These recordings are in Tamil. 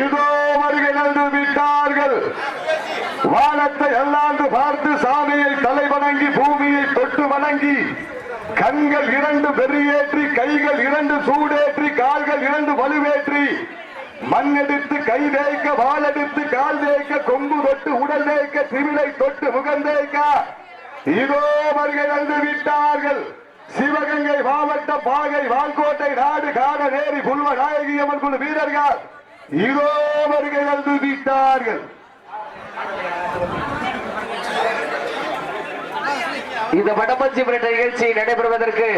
இதோ வருகை நல்கு விட்டார்கள். வானத்தை அல்லாந்து பார்த்து சாமியை தலை வணங்கி பூமியை தொட்டு வணங்கி கண்கள் இரண்டு வெறியேற்றி கைகள் இரண்டு சூடேற்றி கால்கள் இரண்டு வலுவேற்றி மண்ணெடுத்து கை தேய்க்க வாழெடுத்து கால் தேய்க்க கொம்பு தொட்டு உடல் தேய்க்க திருளை தொட்டு முகம் தேய்க்க இதோ வருகை நல்கு விட்டார்கள். சிவகங்கை மாவட்ட பாகை வால்கோட்டை நாடு காட நேரி புல்வ நாயகி அம்மன் குழு வீரர்கள். இதோ வருகை நல்கு விட்டார்கள் இந்த வடமஞ்சி மிரட்ட நிகழ்ச்சி நடைபெறுவதற்கு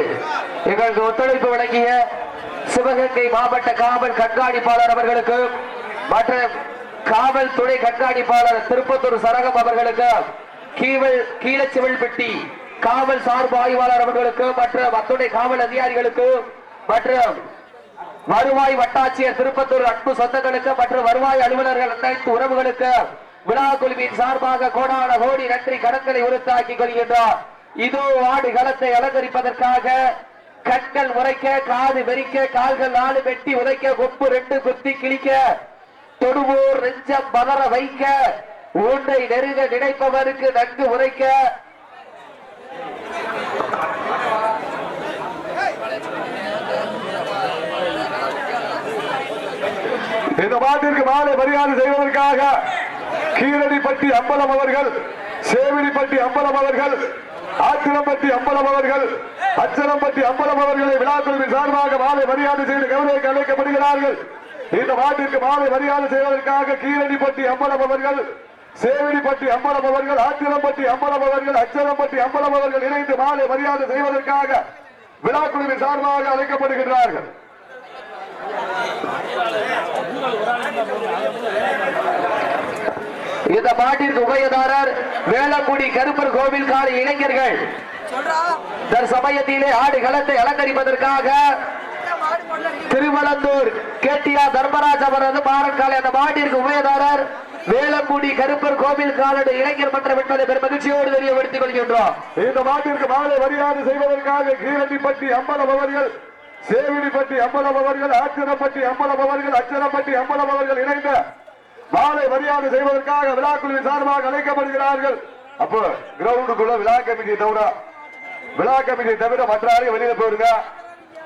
எங்களுக்கு ஒத்துழைப்பு வழங்கிய சிவகங்கை மாவட்ட காவல் கண்காணிப்பாளர் அவர்களுக்கு மற்ற காவல்துறை கண்காணிப்பாளர் திருப்பத்தூர் சரகம் அவர்களுக்கு கீவல் கீழச்சிவல்பட்டி காவல் சார்பு ஆய்வாளர் அவர்களுக்கு மற்ற அத்துணை காவல் அதிகாரிகளுக்கு மற்றும் வருவாய் வட்டாட்சியர் திருப்பத்தூர் அன்பு சொந்தங்களுக்கு மற்றும் வருவாய் அலுவலர்கள் அனைத்து உறவுகளுக்கு விழா குழுவின் சார்பாக கோடான கோடி நன்றி கடன்களை உறுத்தாக்கிக் கொள்கின்றார் இதோ ஆடு களத்தை அலங்கரிப்பதற்காக கண்கள் உரைக்க காது வெறிக்க கால்கள் நாலு வெட்டி உதைக்க கொப்பு ரெண்டு குத்தி கிழிக்க தொடுவோர் நெஞ்சம் பதற வைக்க ஒன்றை நெருங்க நினைப்பவருக்கு நன்கு உரைக்க. இந்த மாட்டிற்கு மாலை மரியாதை செய்வதற்காக கீரடிப்பட்டி அம்பலம் அவர்கள் சேவினிப்பட்டி அம்பலம் அவர்கள் ஆத்திரம்பட்டி அம்பலம் அவர்கள் அச்சரம்பட்டி அம்பலம் அவர்களை விழாக்குழுவின் சார்பாக மாலை மரியாதை செய்து கவனிக்க அழைக்கப்படுகிறார்கள். இந்த மாட்டிற்கு மாலை மரியாதை செய்வதற்காக கீரடிப்பட்டி அம்பலம் அவர்கள் சேவினிப்பட்டி அம்பலம் அவர்கள் ஆத்திரம்பட்டி அம்பலம் அவர்கள் அச்சரம்பட்டி அம்பலம் அவர்கள் இணைந்து மாலை மரியாதை செய்வதற்காக விழாக்குழுவின் சார்பாக அழைக்கப்படுகிறார்கள் இந்த பாட்டிற்கு உபயதாரர் வேளக்குடி கருப்பர் கோவில் கால இளைஞர்கள். தற்சமயத்திலே ஆடு களத்தை அலங்கரிப்பதற்காக திருவளந்தூர் கேட்டியா தர்மராஜ் அவரது மாறன் அந்த மாட்டிற்கு உபயதாரர் வேளக்குடி கருப்பர் கோவில் காலடு இளைஞர் மன்றம் என்பதை பெரும் மகிழ்ச்சியோடு தெரியப்படுத்திக் கொள்கின்றோம். இந்த மாட்டிற்கு மாலை மரியாதை செய்வதற்காக கீழடிப்பட்டி அம்பலம் அவர்கள் சேவினிப்பட்டி அம்பலம் அவர்கள் ஆச்சிரப்பட்டி அம்பலம் அவர்கள் அச்சரப்பட்டி அம்பலம் அவர்கள் இணைந்த மாலை மரியாதை செய்வதற்காக விழாக்குழுவின் சார்பாக அழைக்கப்படுகிறார்கள். அப்போ கிரவுண்டுக்குள்ள விழா கமிட்டி தவிர விழா கமிட்டி தவிர மற்ற ஆளையும் வெளியில போயிருங்க.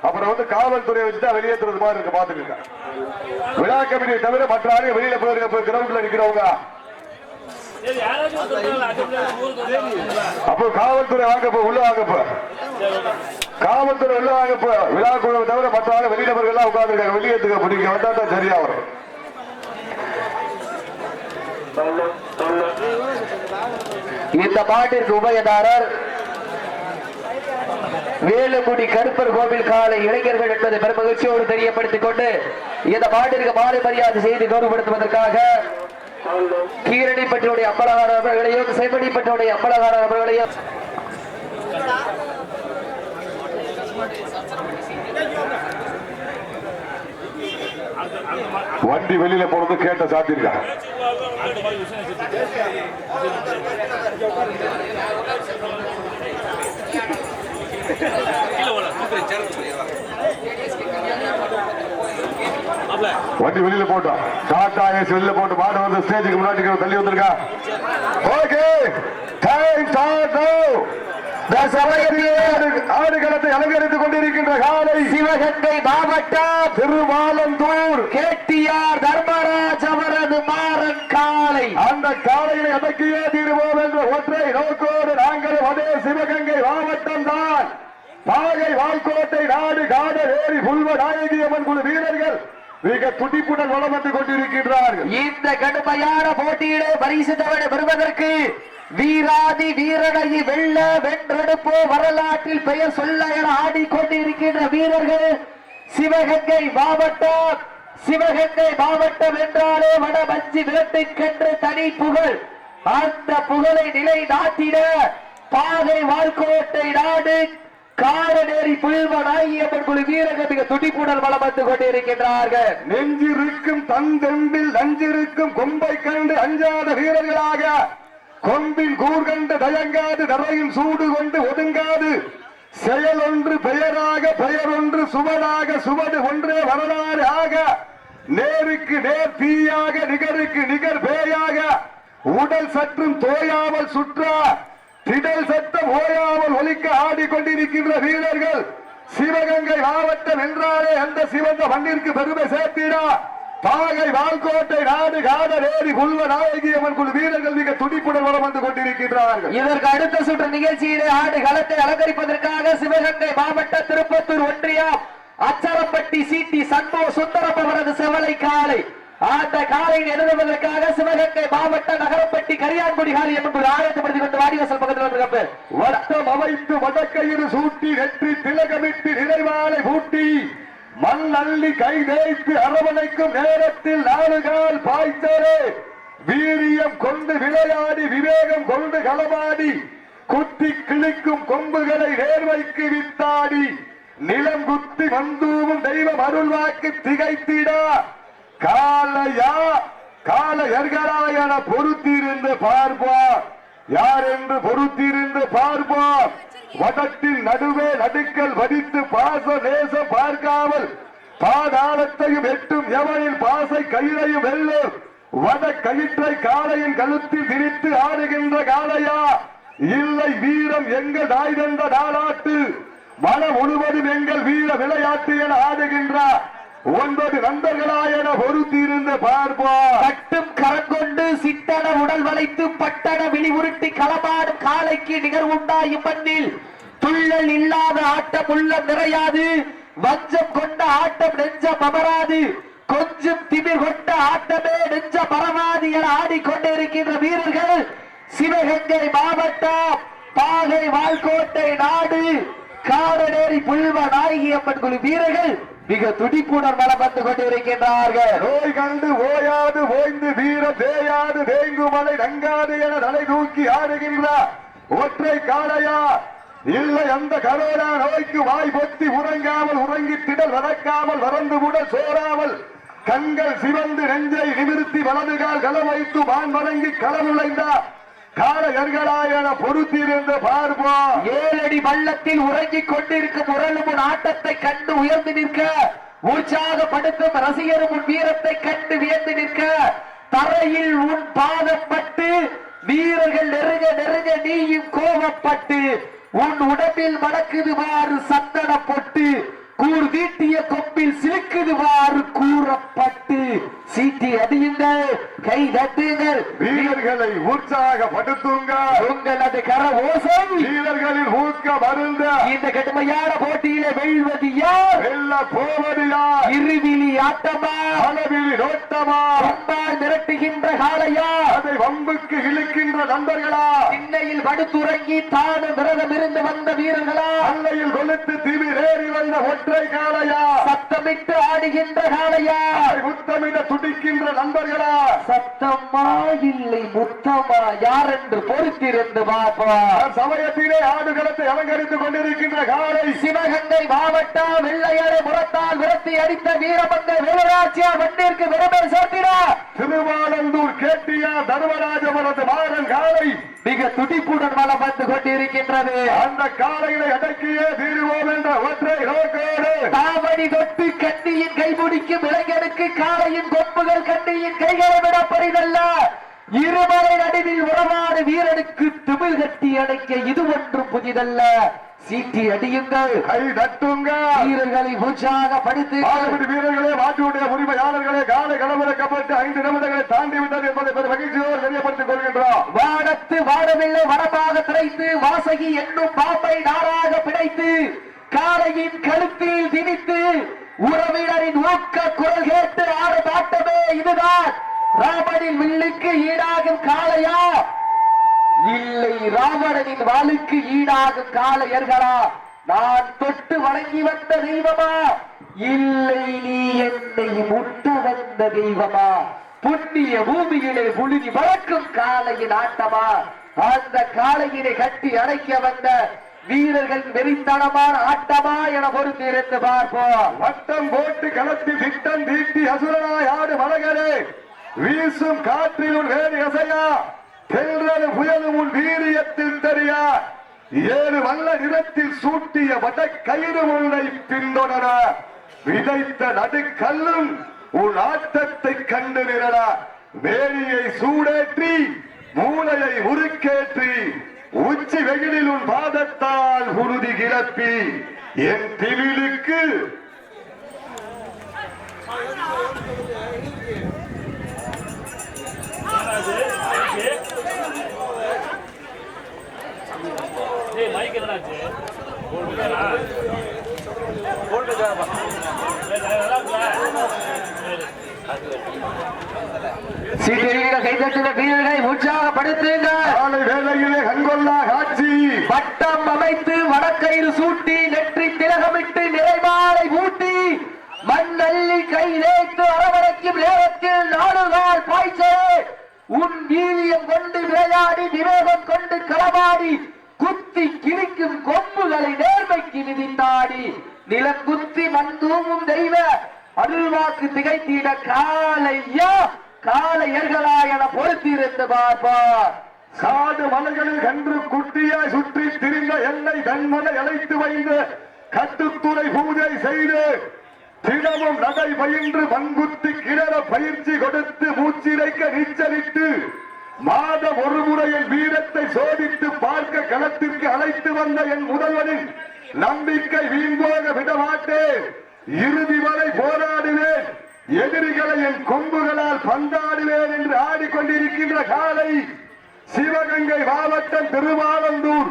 அப்புறம் வந்து காவல்துறையை வச்சுட்டா வெளியேற்றுறது மாதிரி இருக்கு பாத்துக்கங்க விழா கமிட்டி தவிர மற்ற ஆளையும் வெளியில போயிருங்க போய் கிரவுண்ட்ல நிக்கிறவங்க. அப்போ காவல்துறை வாங்கப்போ உள்ள வாங்கப்போ காவல்துறை உள்ள விழா குழுவை தவிர மற்ற ஆளு வெளிநபர்கள் எல்லாம் உட்கார்ந்துருக்காங்க. வெளியேற்றுக்க பிடிக்க வந்தா தான் சரியா வரும். இந்த பாட்டிற்கு உபயதாரர் வேலுக்குடி கருப்பர் கோவில் காலை இளைஞர்கள் என்பதை பெரும் மகிழ்ச்சியோடு தெரியப்படுத்திக் கொண்டு இந்த பாட்டிற்கு மாலை மரியாதை செய்து கௌரவப்படுத்துவதற்காக கீரணிப்பட்டினுடைய அம்பலகார அவர்களையும் செம்மணிப்பட்டினுடைய அப்பலகார அவர்களையும் வண்டி வெளியில போறது கேட்ட சாத்திருக்கா வண்டி வெளியில போட்டோம். டாடா ஏசி வெளியில போட்டு மாடு வந்து ஸ்டேஜுக்கு முன்னாடி தள்ளி வந்திருக்கா. ஓகே. டைம் ஸ்டார்ட் ஆடுகளத்தை அலங்கரித்துக் கொண்டிருக்கின்ற காலை சிவகங்கை மாவட்டம் திருமாலந்தூர் கேட்டியார் தர்மராஜ் அவரது மாறன் காலை. அந்த காலையை அடக்கியே தீருவோம் என்ற ஒற்றை நோக்கோடு நாங்களும் அதே சிவகங்கை மாவட்டம் தான். பாகை வால்கோட்டை நாடு காட ஏரி புல்வ நாயகி அம்மன் குழு வீரர்கள் மிக துடிப்புடன் வளம் வந்து கொண்டிருக்கின்றார்கள். இந்த கடுமையான போட்டியிலே பரிசு தவணை பெறுவதற்கு வீராதி வீரனை வெள்ள வென்றெடுப்போ வரலாற்றில் பெயர் சொல்ல என ஆடிக்கொண்டிருக்கின்ற வீரர்கள் சிவகங்கை மாவட்டம் சிவகங்கை மாவட்டம் என்றாலே வடமஞ்சி விரட்டுக்கென்று தனி புகழ். அந்த புகழை நிலை நாட்டிட பாகை வால்கோட்டை நாடு காரநேரி புல்வனாகியம்மன் குழு வீரர்கள் மிக துடிப்புடன் வளம் வந்து கொண்டிருக்கின்றார்கள். நெஞ்சிருக்கும் தந்தெம்பில் நஞ்சிருக்கும் கொம்பை கண்டு அஞ்சாத வீரர்களாக கொம்பில் கூர்கண்டு தயங்காது தரையில் சூடு கொண்டு ஒதுங்காது. செயல் ஒன்று பெயராக பெயர் ஒன்று சுவடாக சுவடு ஒன்றே வரலாறு ஆக. நேருக்கு நேர் தீயாக நிகருக்கு நிகர் பேயாக. உடல் சற்றும் தோயாமல் சுற்ற. திடல் சத்தம் ஓயாமல் ஒலிக்க ஆடிக்கொண்டிருக்கின்ற வீரர்கள் சிவகங்கை மாவட்டம் என்றாலே அந்த சிவந்த மண்ணிற்கு பெருமை சேர்த்திடா. பாகை வால்கோட்டை நாடு காடரேரி புல்வ நாயகியம்மன் குழு வீரர்கள் மிக துடிப்புடன் வளம் வந்து கொண்டிருக்கின்றார்கள். இதற்கு அடுத்த சுற்று நிகழ்ச்சியிலே ஆடு களத்தை அலங்கரிப்பதற்காக சிவகங்கை மாவட்ட திருப்பத்தூர் ஒன்றியம் அச்சரப்பட்டி சிடி சண்முக சுந்தரம் அவரது செவலை காலை அந்த காலையில் எழுதுவதற்காக சிவகங்கை மாவட்ட நகரப்பட்டி கரியான்குடி காலி என்பது ஆயத்தப்படுத்திக் கொண்டு வாடிவாசல் பக்கத்தில் வந்து வட்டம் அமைத்து வடக்கயிறு சூட்டி வெற்றி திலகமிட்டு நிறைவாலை பூட்டி. மண் அள்ளி கை தேய்த்து அரவணைக்கும் நேரத்தில் நாலு கால் வீரியம் கொண்டு விளையாடி விவேகம் கொண்டு களமாடி குத்தி கிழிக்கும் கொம்புகளை நேர்வைக்கு வித்தாடி நிலம் குத்தி வந்தூவும் தெய்வம் அருள்வாக்கு திகைத்திடா. காலையா காலையர்களா என பொறுத்திருந்து பார்ப்போம். யார் என்று பொறுத்திருந்து பார்ப்போம்? வடத்தின் நடுவே நடுக்கல் வடித்து பாச நேசம் பார்க்காமல் பாதாளத்தையும் எட்டும் எவனின் பாசை கயிறையும் வெல்லும். வட கயிற்றை காளையின் கழுத்தில் விரித்து ஆடுகின்ற காளையா? இல்லை வீரம் எங்கள் தாய் தந்த நாளாட்டு மன முழுவதும் எங்கள் வீர விளையாட்டு என ஆடுகின்றார் ஒன்பது நண்பர்களா என பொறுத்திருந்து பார்ப்போம். கட்டும் கரங்கொண்டு சிட்டன உடல் வளைத்து பட்டண விழி உருட்டி களமாடும் காலைக்கு நிகர் உண்டாயும் மண்ணில் துள்ளல் இல்லாத ஆட்டம் உள்ள நிறையாது. வஞ்சம் கொண்ட ஆட்டம் நெஞ்சம் அமராது. கொஞ்சம் திமிர் கொண்ட ஆட்டமே நெஞ்ச மரமாது என ஆடிக்கொண்டிருக்கின்ற வீரர்கள் சிவகங்கை மாவட்டம் பாகை வால்கோட்டை நாடு. காடநேரி புல்வ நாயகி அம்மன் குழு வீரர்கள் மிக துடிப்புடன் வந்து கொண்டிருக்கின்றார்கள். நோய் கண்டு ஓயாது ஓய்ந்து வீர தேயாது தேங்குமலை நங்காது என தலை தூக்கி ஆடுகின்றார். ஒற்றை காளையா? இல்லை அந்த கரோனா நோய்க்கு வாய் பொத்தி உறங்காமல் உறங்கி திடல் வதக்காமல் வறந்து உடல் சோறாமல் கண்கள் சிவந்து நெஞ்சை நிமிர்த்தி வலதுகால் களம் வைத்து வான் வணங்கி களம் நுழைந்தார் காளையர்களா என பொறுத்திருந்து பார்ப்போம். ஏழடி வள்ளத்தில் உறங்கிக் கொண்டிருக்கும் உரலும் உன் ஆட்டத்தை கண்டு உயர்ந்து நிற்க உற்சாகப்படுத்தும் ரசிகரும் உன் வீரத்தை கண்டு வியந்து நிற்க தரையில் உன் பாதப்பட்டு வீரர்கள் நெருங்க நெருங்க நீயும் கோபப்பட்டு உன் உடம்பில் மடக்குதுமாறு சந்தன பொட்டு. கூர் வீட்டிய கொம்பில் சிலுக்குது வாறு கூறப்பட்டு. சீட்டி அடியுங்கள் கை தட்டுங்கள். வீரர்களை உற்சாகப்படுத்துங்க உங்களது கர ஓசை. வீரர்களின் ஊக்க மருந்த. இந்த கடுமையான போட்டியில வெல்வது யார்? வெல்ல போவது யார்? இருவிழி ஆட்டமா? அளவில் நோட்டமா? மிரட்டுகின்ற அதை வம்புக்கு இழுக்கின்ற நண்பர்களா? திண்ணையில் படுத்துறங்கி தானும் விரதம் இருந்து வந்த வீரர்களா? அன்னையில் கொளுத்து திமிரேறி வந்த ஒற்றை காளையா? சத்தமிட்டு ஆடுகின்ற அதை முத்தமிட துடிக்கின்ற நண்பர்களா? சத்தமா இல்லை முத்தமா? யார் என்று பொறுத்திருந்து பார்ப்போம். சமயத்திலே ஆடுகளத்தை அலங்கரித்துக் கொண்டிருக்கின்ற காளை. சிவகங்கை மாவட்டம் வெள்ளையரை முரத்தால் விரட்டி அடித்த வீரமங்க வீரராட்சியார் மண்ணிற்கு விரமை சேர்த்தினார். திருவாலந்தூர் கேட்டியா தர்மராஜவரது மாறன் காளை மிக துடிப்புடன் வளம் வந்து கொண்டிருக்கின்றது. அந்த காளைகளை அடக்கியே தீருவோம் என்ற ஒற்றை நோக்கோடு தாவடி தொட்டு கண்ணியின் கைமுடிக்கும் இளைஞனுக்கு காளையின் கொம்புகள் கண்ணியின் கைகளை விட பரிதல்ல. இருமலை நடுவில் உறவாடு வீரனுக்கு திமிழ் கட்டி அடைக்க இது ஒன்றும் புதிதல்ல. சீட்டி அடியுங்கள். கை தட்டுங்க. வீரர்களை உற்சாகப்படுத்து பாலபடி வீரர்களே மாட்டுடைய உரிமையாளர்களே காலை களமிறக்கப்பட்டு ஐந்து நிமிடங்களை தாண்டி விட்டது என்பதை பெரும் மகிழ்ச்சியோடு தெரியப்படுத்திக் கொள்கின்றோம். வானத்து வாடவில்லை வரமாக திரைத்து வாசகி என்னும் பாம்பை நாராக பிணைத்து காளையின் கழுத்தில் திணித்து உறவினரின் ஊக்க குரல் கேட்டு ஆடும் ஆட்டமே இதுதான். ராமனின் வில்லுக்கு ஈடாகும் காளையா? இல்லை ராவணனின் வாளுக்கு ஈடாகும் காளையர்களா? நான் தொட்டு வணங்கி வந்த தெய்வமா? இல்லை நீ என்னை முட்ட வந்த தெய்வமா? புண்ணிய பூமியிலே புழுதி வளர்க்கும் காளையின் ஆட்டமா? அந்த காளையினை கட்டி அடைக்க வந்த வீரர்கள் வெறித்தனமான ஆட்டமா என பொறுத்திருந்து பார்ப்போம். வட்டம் போட்டு கலத்தி திட்டம் தீட்டி அசுரனாய் ஆடு மலகரே வீசும் காற்றில் வேறு அசையா தென்றல் புயல் உன் வீரியத்தில் தெரிய ஏழு வல்ல நிறத்தில் சூட்டிய வட கயிறு உன்னை பின்தொடர விதைத்த நடுக்கல்லும் உன் ஆட்டத்தை கண்டு நிரடா வேலியை சூடேற்றி மூளையை உருக்கேற்றி உச்சி வெயிலில் உன் பாதத்தால் உறுதி கிளப்பி என் திவிலுக்கு Yeah மைக் என்னாச்சு சீட்டில் கைதட்டுள்ள வீரர்களை உற்சாகப்படுத்துங்கள் காலை வேளையிலே கண்கொள்ளா காட்சி வட்டம் அமைத்து வடக்கையில் சூட்டி நெற்றி திலகமிட்டு நிறைமாலை ஊட்டி மண்ணள்ளி கை தேய்த்து அரவணைக்கும் நேரத்தில் நாடுகால் பாய்ச்சே உன் வீரியம் கொண்டு விளையாடி விவேகம் கொண்டு களவாடி குத்தி கிழிக்கும் கொம்புகளை நேர்மைக்கு விதித்தாடி நிலம் குத்தி மண் தெய்வ அருள்வாக்கு திகைத்திட காலையா காலையர்களா என பொறுத்திருந்து பார்ப்பார். சாது மலைகளில் கன்று குட்டியாய் சுற்றி திரிந்த என்னை தன்மனை அழைத்து வைந்து கட்டுத்துறை பூஜை செய்து தினமும் நகை பயின்று மண்புத்தி கிணற பயிற்சி கொடுத்து மூச்சிறைக்க நீச்சலிட்டு மாதம் ஒரு முறையில் வீரத்தை சோதித்து பார்க்க களத்திற்கு அழைத்து வந்த என் முதல்வனின் நம்பிக்கை வீண்போக விடமாட்டேன். இறுதி வரை போராடுவேன் எதிரிகளை என் கொம்புகளால் பந்தாடுவேன் என்று ஆடிக்கொண்டிருக்கின்ற காலை சிவகங்கை மாவட்டம் திருவாலந்தூர்.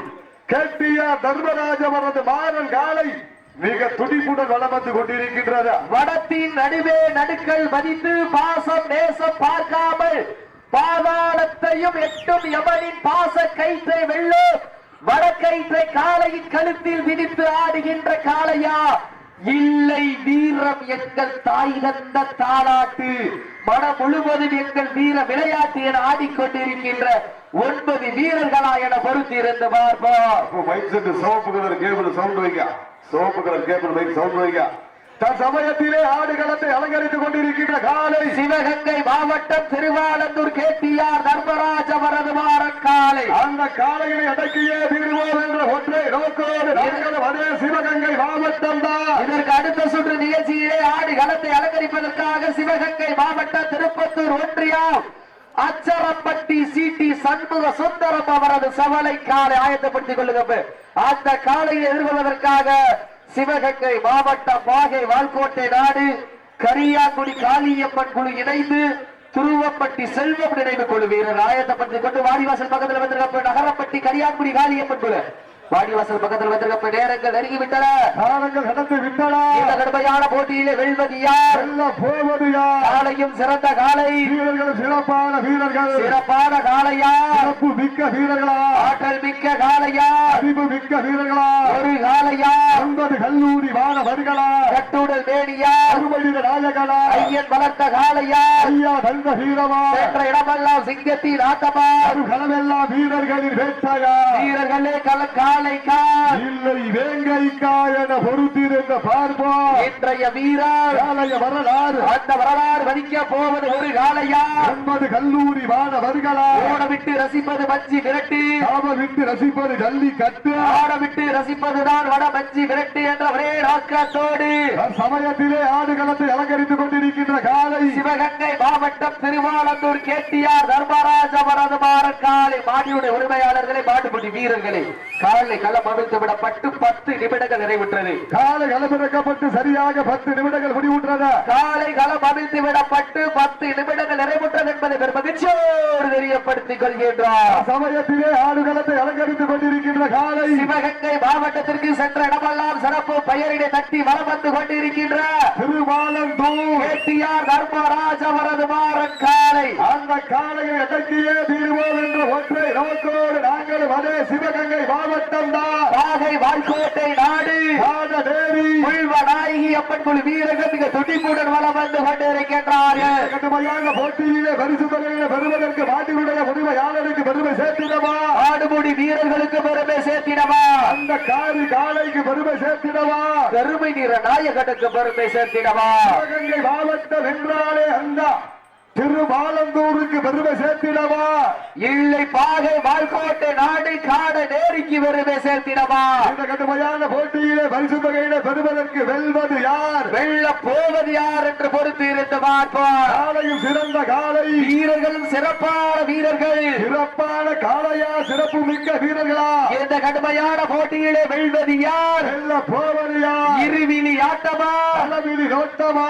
கேட்டியார் தர்மராஜவரது மாறன் காலை மிக துடிப்புடன் வளம் வந்து கொண்டிருக்கின்றது. வடத்தின் நடுவே நடுக்கள் மதித்து பாசம் நேசம் பார்க்காமல் பாதாளத்தையும் எட்டும் யமனின் பாச கயிற்றை வெல்லும் வடக்கயிற்றை காளையின் கழுத்தில் விதித்து ஆடுகின்ற காளையா? இல்லை வீரம் எங்கள் தாய் தந்த தாளாட்டு. மனம் முழுவதும் எங்கள் வீர விளையாட்டு என ஆடிக்கொண்டிருக்கின்ற ஒன்பது வீரர்களா என பொறுத்திருந்து பார்ப்போம். சவுண்ட் வைக்க சிவப்பு கலர் கேபிள் சவுண்ட் வைக்க தற்சமயத்திலே ஆடுகளத்தை அலங்கரித்துக் கொண்டிருக்கின்ற காலை சிவகங்கை மாவட்டம் திருவாலந்தூர் கேட்டியார் தர்மராஜ வரதுமாறன் காலை. அந்த காலையை அடக்கியே தீர்வோம் என்ற ஒற்றை நோக்கோடு அதே சிவகங்கை மாவட்டம் தான். இதற்கு அடுத்த சுற்று நிகழ்ச்சியிலே ஆடு களத்தை அலங்கரிப்பதற்காக சிவகங்கை மாவட்டம் திருப்பத்தூர் ஒன்றியம். அச்சரப்பட்டி சிடி சண்முக சுந்தரம் அவரது சவலை காலை ஆயத்தப்படுத்திக் கொள்ளுங்கள் அந்த காலையை எதிர்கொள்வதற்காக சிவகங்கை மாவட்டம் பாகை வால்கோட்டை நாடு கரியாங்குடி காளியம்மன் குழு இணைந்து துருவப்பட்டி செல்வம் நினைவு குழு வீரர் ஆயத்தப்படுத்திக் கொண்டு வாடிவாசல் பக்கத்தில் வந்திருக்க நகரப்பட்டி கரியாங்குடி காளியம்மன் குழு. வாடிவாசல் பக்கத்தில் வந்திருக்க நேரங்கள் நெருங்கிவிட்டன. காலங்கள் கடந்து விட்டனா. இந்த கடுமையான போட்டியிலே வெல்வது யார்? போவது யார்? காலையும் சிறந்த காலை. வீரர்கள் சிறப்பான வீரர்கள். சிறப்பான காளையா சிறப்பு மிக்க வீரர்களா? ஆற்றல் மிக்க காளையா அறிவு மிக்க வீரர்களா? ஒரு காளையா ஒன்பது கல்லூரி மாணவர்களா? கட்டுடல் மேனியா? அறுபடித நாயகனா? ஐயன் வளர்த்த காளையா ஐயா தந்த வீரமா? சென்ற இடமெல்லாம் சிங்கத்தின் ஆட்டமா? ஒரு களமெல்லாம் வீரர்களின் வேட்டையா? வீரர்களே கல காளைக்கா இல்லை வேங்கைக்கா என பொறுத்திருந்த பார்ப்பா. இன்றைய வீரர். காலைய வரலாறு. அந்த வரலாறு வதிக்க போவது ஒரு காளையா ஒன்பது கல்லூரி மாணவர்களா? ஓட விட்டு ரசிப்பது மஞ்சி விரட்டு. விட்டு ரசிப்பது ஜல்லி கட்டு ஆட விட்டு ரசிப்பதுதான் வட மஞ்சி விரட்டு என்ற ஒரே நோக்கத்தோடு. சமயத்திலே ஆடுகளத்தை அலங்கரித்துக் கொண்டிருக்கின்ற காலை. சிவகங்கை மாவட்டம் திருவாலந்தூர் கேட்டியார் தர்மராஜ வரதுமாற காலை மாடியுடைய உரிமையாளர்களை மாட்டுப்பட்டி வீரர்களை. காலை களம் அவிழ்த்து விடப்பட்டு பத்து நிமிடங்கள் நிறைவுற்றது. காலை சரியாக பத்து நிமிடங்கள் முடிவுற்றது. காலை களம் அவிழ்த்து விடப்பட்டு பத்து நிமிடங்கள் நிறைவுற்றது என்பதை பெரும் மகிழ்ச்சியோடு தெரியப்படுத்திக் கொள்கின்றார் சமயத்திலே ஆடுகளத்தை அலங்கரித்துக் கொண்டிருக்கின்ற காலை. சிவகங்கை மாவட்டத்திற்கு சென்ற இடமெல்லாம் சிறப்பு பெயரினை தட்டி வலம் வந்து கொண்டிருக்கின்ற திருவாலந்தூர் கேட்டியார் தர்மராஜ வரதுமாறன் காலை. அந்த காலையை அடக்கியே தீர்வோம் என்ற ஒற்றை நோக்கோடு நாங்களும் அதே சிவகங்கை மாவட்டம் தான். பாகை வாய்க்கோட்டை நாடு. தேவி நாயகி அப்பன் குழு வீரர்கள் மிக துடிப்புடன் வலம் வந்து கொண்டிருக்கின்றார்கள். கடுமையான போட்டியிலே பரிசு தொகையிலே பெறுவதற்கு மாட்டினுடைய உரிமையாளருக்கு பெருமை சேர்த்திடவா? ஆடுமுடி வீரர்களுக்கு பெருமை சேர்த்திடவா? அந்த காரி காலைக்கு பெருமை சேர்த்திடவா? பெருமை நிற நாயகனுக்கு பெருமை சேர்த்திடவா? சிவகங்கை மாவட்டம் என்றாலே அந்த திருமாலந்தூருக்கு பெருமை சேர்த்திடவா? இல்லை பாகை வாய்க்கோட்டை நாடு காட நேரிக்கு பெருமை சேர்த்திடவா? இந்த கடுமையான போட்டியிலே பரிசு தொகையிலே பெறுவதற்கு வெல்வது யார்? வெல்ல போவது யார் என்று பார்ப்போம் காலையும் சிறந்த காலை. வீரர்களும் சிறப்பான வீரர்கள். சிறப்பான காளையா சிறப்பு மிக்க வீரர்களா. இந்த கடுமையான போட்டியிலே வெல்வது யார்? வெல்ல போவதையா இருவிழி ஆட்டமா? அளவிலி நோட்டமா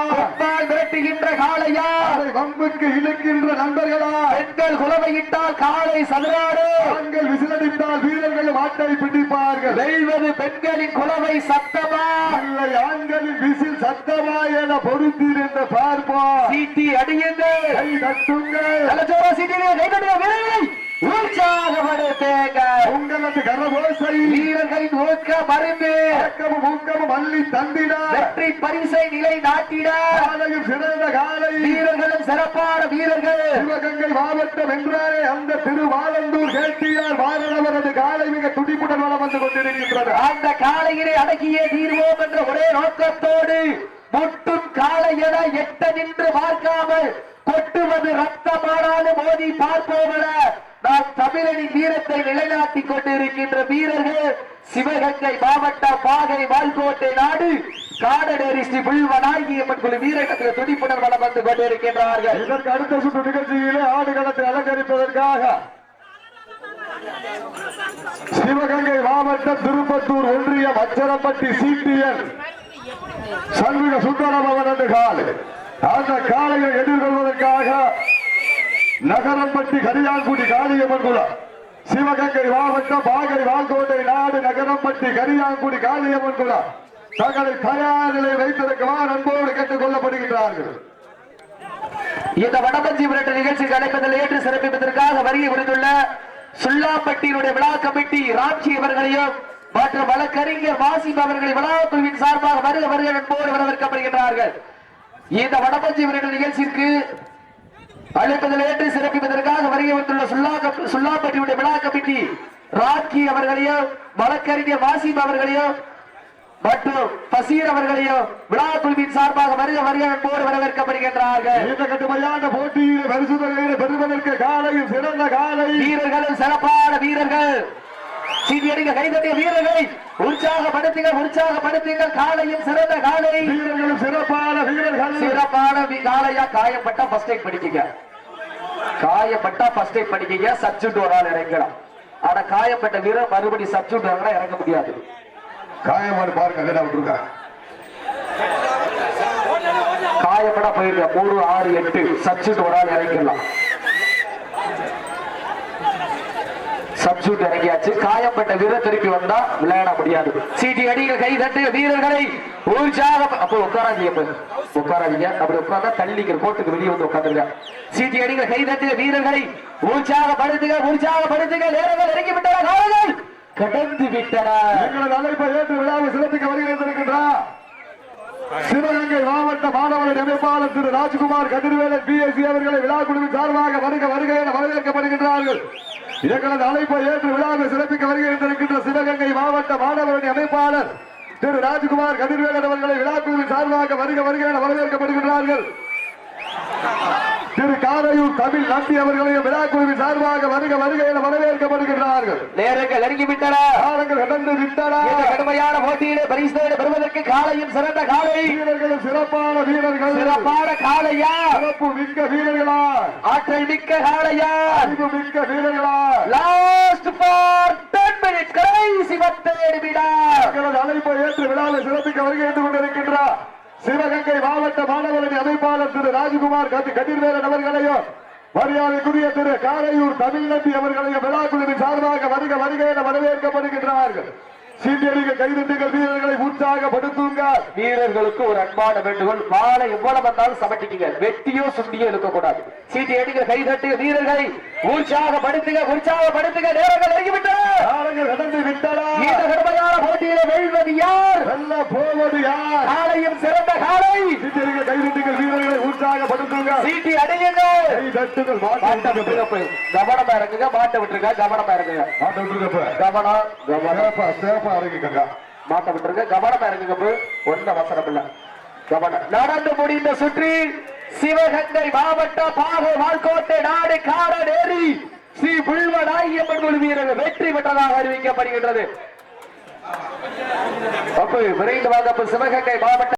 விரட்டுகின்ற காளையா? அதை வம்புக்கு இழுக்கின்ற நண்பர்களா? பெண்கள் குலவையிட்டால் காளை சதுராடு. ஆண்கள் விசிலடித்தால் வீரர்கள் மாட்டை பிடிப்பார்கள். வெல்வது பெண்களின் குலவை சத்தமா? இல்லை ஆண்களின் விசில் சத்தமா என பொருத்தீர் பார்ப்போம். சீட்டி அடியுங்கள். சீட்டிலே வீரர்களை உங்களது கரவோசை வீரர்களின் ஊக்க மருந்து அக்கமும் ஊக்கமும் அள்ளி தந்திட. வெற்றி பரிசை நிலை நாட்டிட. காலையும் சிறந்த காலை. வீரர்களும் சிறப்பான வீரர்கள். சிவகங்கை மாவட்டம் என்றாலே அந்த திருவாலந்தூர் கேட்டியார் வாரணவரது காலை மிக துடிப்புடன் வளம் வந்து கொண்டிருக்கின்றது. அந்த காளையினை அடக்கியே தீர்வோம் என்ற ஒரே நோக்கத்தோடு முட்டும் காளை என எட்ட நின்று பார்க்காமல் கொட்டுவது ரத்தமானாலும் மோதி பார்ப்போமென என நாம் தமிழனின் வீரத்தை நிலைநாட்டிக் கொண்டிருக்கின்ற வீரர்கள் சிவகங்கை மாவட்ட பாகை வால்கோட்டை நாடு காடநேரி ஸ்ரீ புல்வனாகியம்மன் குழு வீரகத்தில் துடிப்புடன் வளம் வந்து கொண்டிருக்கின்றார்கள். இதற்கு அடுத்த சுற்று நிகழ்ச்சியிலே ஆடுகளத்தை அலங்கரிப்பதற்காக சிவகங்கை மாவட்டம் திருப்பத்தூர் ஒன்றியம் அச்சரப்பட்டி சிபிஎன் சண்முக சுந்தரபவன் அவரது காலை. அந்த காலையை எதிர்கொள்வதற்காக நகரம்பட்டி கரியான்குடி காளியம்மன் குளம் சிவகங்கை மாவட்டம் பாகை வால்கோட்டை நாடு நகரம்பட்டி கரியான்குடி காளியம்மன் குளம் தங்களை தயார் நிலை வைத்திருக்குமாறு அன்போடு கேட்டுக் கொள்ளப்படுகின்றார்கள். இந்த வடபஞ்சி விரட்டு நிகழ்ச்சிக்கு அழைப்பதில் ஏற்று சிறப்பிப்பதற்காக வருகை புரிந்துள்ள சுல்லாம்பட்டியினுடைய விழா கமிட்டி ராம்ஜி அவர்களையும் மற்றும் வழக்கறிஞர் வாசிப் அவர்களை சார்பாக வருக வருக என்போடு வரவேற்கப்படுகின்றார்கள். இந்த வடமஞ்சி விரட்டு நிகழ்ச்சிக்கு அழைப்பதில் ஏற்று சிறப்பிப்பதற்காக வருகை வந்துள்ள சுல்லா கப்- சுல்லாம்பட்டியுடைய விழா கமிட்டி ராக்கி அவர்களையும் வழக்கறிஞர் வாசிப் அவர்களையும் மற்றும் பசீர் அவர்களையும் விழா குழுவின் சார்பாக வருக வருக என்போடு வரவேற்கப்படுகின்றார்கள். இந்த கடுமையான போட்டியில் பரிசு தொகையை பெறுவதற்கு காலையும் சிறந்த காலை. வீரர்களும் சிறப்பான வீரர்கள். சீதியடிக்க கைதட்டிய வீரர்களை உற்சாகப்படுத்துங்கள் உற்சாகப்படுத்துங்கள். காலையும் சிறந்த காலை வீரர்களும் சிறப்பான வீரர்கள். சிறப்பான காளையா காயப்பட்டா ஃபர்ஸ்ட் எய்ட் படிக்கீங்க. காயப்பட்டா ஃபர்ஸ்ட் எய்ட் படிக்கீங்க. சப்ஸ்டியூட் ஒரு ஆள் இறங்கலாம். ஆனா காயப்பட்ட வீரர் மறுபடி சப்ஸ்டியூட் வரலாம் இறங்க முடியாது. காயமாடு பாருங்க அங்கே விட்டுருக்காங்க காயப்பட போயிருக்க மூணு ஆறு எட்டு. சப்ஸ்டியூட் ஒரு ஆள் இறங்கிடலாம். சப்ஸ்டியூட் இறங்கியாச்சு. காயப்பட்ட வீரர் திருப்பி வந்தா விளையாட முடியாது. சீட்டி அடிகள் கை தட்டு வீரர்களை உற்சாக அப்போ உட்காராதீங்க உட்காராதீங்க. அப்படி உட்கார்ந்தா தள்ளிக்கிற கோட்டுக்கு வெளியே வந்து உட்காந்துருங்க. சீட்டி அடிகள் கை தட்டு வீரர்களை உற்சாகப்படுத்துக உற்சாகப்படுத்துக நேரங்கள் இறங்கி விட்டன காலங்கள் கடந்து விட்டன எங்களது அழைப்பை ஏற்று விழாவை சிறப்பிக்க வருகிறேன் சிவகங்கை மாவட்ட மாணவர்கள் அமைப்பாளர் திரு ராஜ்குமார் கதிர்வேலன் பிஎஸ்சி அவர்களை விழா குழுவின் சார்பாக வருக வருக என வரவேற்கப்படுகின்றார்கள். எங்களது அழைப்பை ஏற்று விழாவை சிறப்பிக்க வருகின்ற சிவகங்கை மாவட்ட மாணவரணி அமைப்பாளர் திரு ராஜ்குமார் கதிர்வேலன் அவர்களை விழாக்குழுவின் சார்பாக வருக வருக என வரவேற்கப்படுகின்றார்கள். திரு காரையூர் தமிழ் நம்பி அவர்களையும் விழா குழுவின் சார்பாக வருக வருக என வரவேற்கப்படுகின்றார்கள். நேரங்கள் நெருங்கி விட்டன. காலங்கள் கடந்து விட்டன. கடுமையான போட்டியிலே பரிசு பெறுவதற்கு காலையும் சிறந்த காலை. வீரர்களும் சிறப்பான வீரர்கள். சிறப்பான காளையா சிறப்பு மிக்க வீரர்களா ஆற்றல் மிக்க காளையா அறிவு மிக்க வீரர்களா லாஸ்ட் ஃபார் டென் மினிட்ஸ் கடைசி பத்து நிமிடம். அழைப்பை ஏற்று விழாவை சிறப்பிக்க வருகின்ற கொண்டிருக்கின்றார் சிவகங்கை மாவட்ட மாணவரணி அமைப்பாளர் திரு ராஜ்குமார் கதி கதிர்வேலன் அவர்களையும் மரியாதைக்குரிய திரு காரையூர் தமிழ்நம்பி அவர்களையும் விழாக்குழுவின் சார்பாக வருக வருக என வரவேற்கப்படுகின்றார்கள். சீட்டியடிக்க கைதட்டுகள் வீரர்களை உற்சாகப்படுத்துங்க. வீரர்களுக்கு ஒரு அன்பான வேண்டுகோள். மாலை எவ்வளவு வந்தாலும் சமட்டிக்கீங்க வெட்டியோ சுண்டியோ இருக்கக்கூடாது சீட்டி அடிக்க கை வீரர்களை உற்சாகப்படுத்துங்க உற்சாகப்படுத்துங்க நேரங்கள் நெருங்கிவிட்டன காலங்கள் கடந்து விட்டன இந்த கடுமையான போட்டியில வெல்வது யார் வெல்ல போவது யார் காலையும் சிறந்த காலை சீட்டியடிக்க கைதட்டுகள் வீரர்களை உற்சாகப்படுத்துங்க சீட்டி மாட்டை போய். கவனமா இறங்குங்க மாட்டை விட்டுருங்க கவனமா இறங்குங்க. மாட்ட விட்டுருக்கப்ப கவனம் கவனம். சேப்பா சேப்பா இறங்கிக்கங்க. மாட்டை விட்டுருங்க கவனமா இறங்குங்க. ஒண்ணும் அவசரம் இல்ல. கவனம். நடந்து முடிந்த சுற்றி சிவகங்கை மாவட்ட பாகை வால்கோட்டை நாடு காரநேரி ஸ்ரீ புல்வனாகியம்மன் குழு வீரர்கள் வெற்றி பெற்றதாக அறிவிக்கப்படுகின்றது. அப்ப விரைந்து வாங்க சிவகங்கை மாவட்ட